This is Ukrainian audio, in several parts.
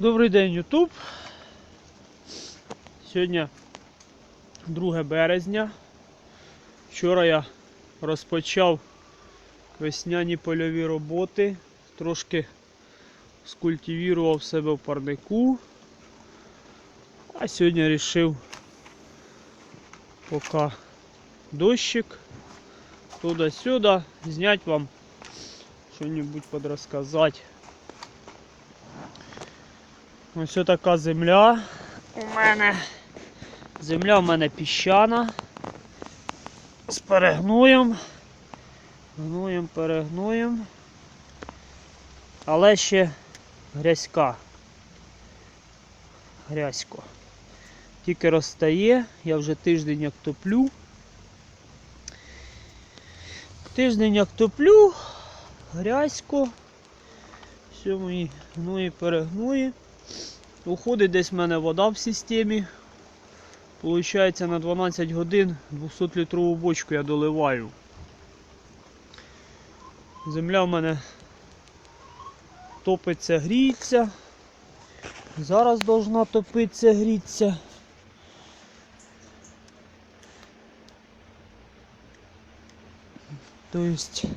Добрий день, Ютуб. Сьогодні 2 березня. Вчора я розпочав весняні польові роботи, трошки скультивірував себе в парнику. А сьогодні вирішив, поки дощик, туди-сюди, зняти вам що-небудь подрозказати. Ось така земля у мене. Земля в мене піщана. З перегноєм. Гноєм, перегноєм. Але ще грязька. Грязько. Тільки розстає, я вже тиждень як топлю. Тиждень як топлю, грязько. Все мої гної перегної. Уходить десь в мене вода в системі. Получається на 12 годин 200 літрову бочку я доливаю. Земля в мене топиться, гріється. Зараз должна топитися, гріться. Тобто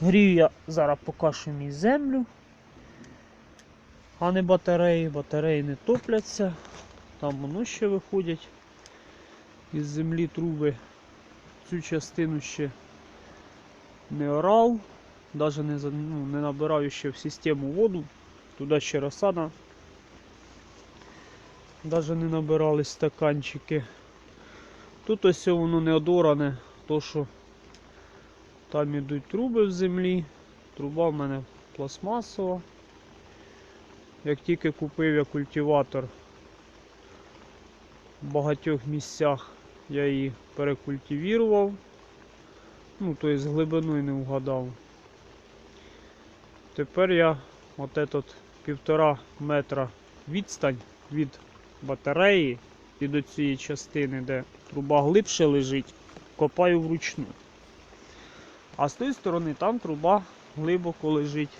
грію я зараз поки що мій землю а не батареї. Батареї не топляться. Там воно ще виходять із землі труби. Цю частину ще не орав, навіть не, ну, не набираю ще в систему воду. Туди ще розсада. Навіть не набирали стаканчики. Тут ось воно не одоране, то що там ідуть труби в землі. Труба в мене пластмасова. Як тільки купив я культиватор в багатьох місцях я її перекультивірував. Ну, тобто з глибиною не вгадав. Тепер я от этот півтора метра відстань від батареї і до цієї частини, де труба глибше лежить, копаю вручну. А з тої сторони там труба глибоко лежить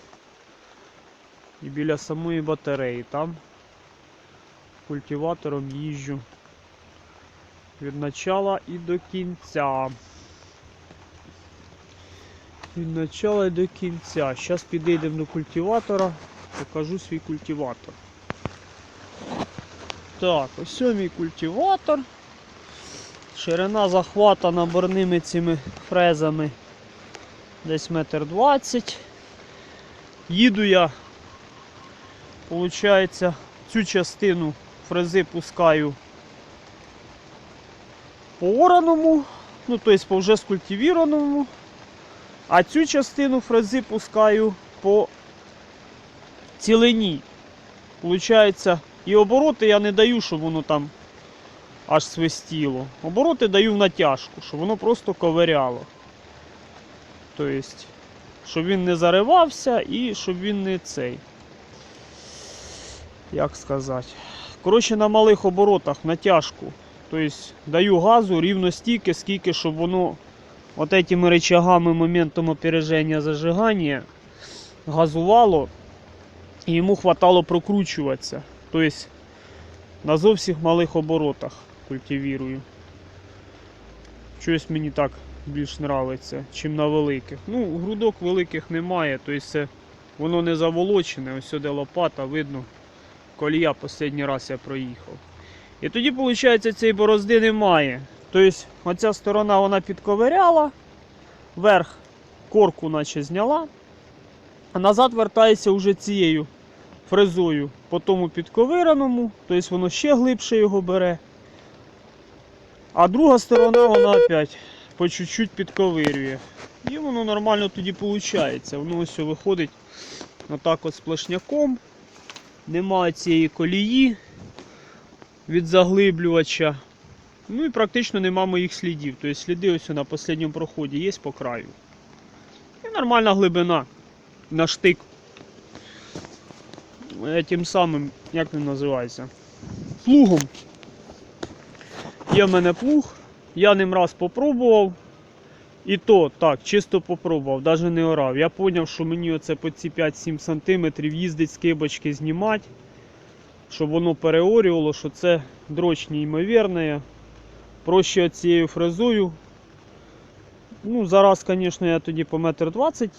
і біля самої батареї. Там культиватором їжджу від начала і до кінця. Від начала і до кінця. Зараз підійдемо до культиватора, покажу свій культиватор. Так, ось мій культиватор. Ширина захвата наборними цими фрезами десь метр двадцять. Їду я Получається, цю частину фрези пускаю по ораному, ну тобто по вже скультивіраному, а цю частину фрези пускаю по цілині. Получається, і обороти я не даю, щоб воно там аж свистіло. Обороти даю в натяжку, щоб воно просто ковиряло. Тобто, щоб він не заривався і щоб він не цей як сказати. Коротше, на малих оборотах натяжку. Тобто даю газу рівно стільки, скільки, щоб воно от этими рычагами моментом опереження зажигання газувало і йому хватало прокручуватися. Тобто на зовсім малих оборотах культивірую. Щось мені так більш подобається, чим на великих. Ну, грудок великих немає, тобто воно не заволочене, ось сюди лопата, видно колія останній раз я проїхав. І тоді, виходить, цієї борозди немає. Тобто, оця сторона вона підковиряла, верх корку наче зняла, а назад вертається вже цією фрезою по тому підковираному, тобто воно ще глибше його бере. А друга сторона вона опять по чуть-чуть підковирює. І воно нормально тоді виходить. Воно ось виходить отак от сплошняком немає цієї колії від заглиблювача. Ну і практично нема моїх слідів. Тобто сліди ось на останньому проході є по краю. І нормальна глибина на штик. Е, Тим самим, як він називається? Плугом. Є в мене плуг, я ним раз попробував. І то так, чисто попробував, навіть не орав. Я зрозумів, що мені оце по ці 5-7 см їздить з кибочки знімати, щоб воно переорювало, що це дроч ймовірне. Проще цією фрезою. Ну, Зараз, звісно, я тоді по метр двадцять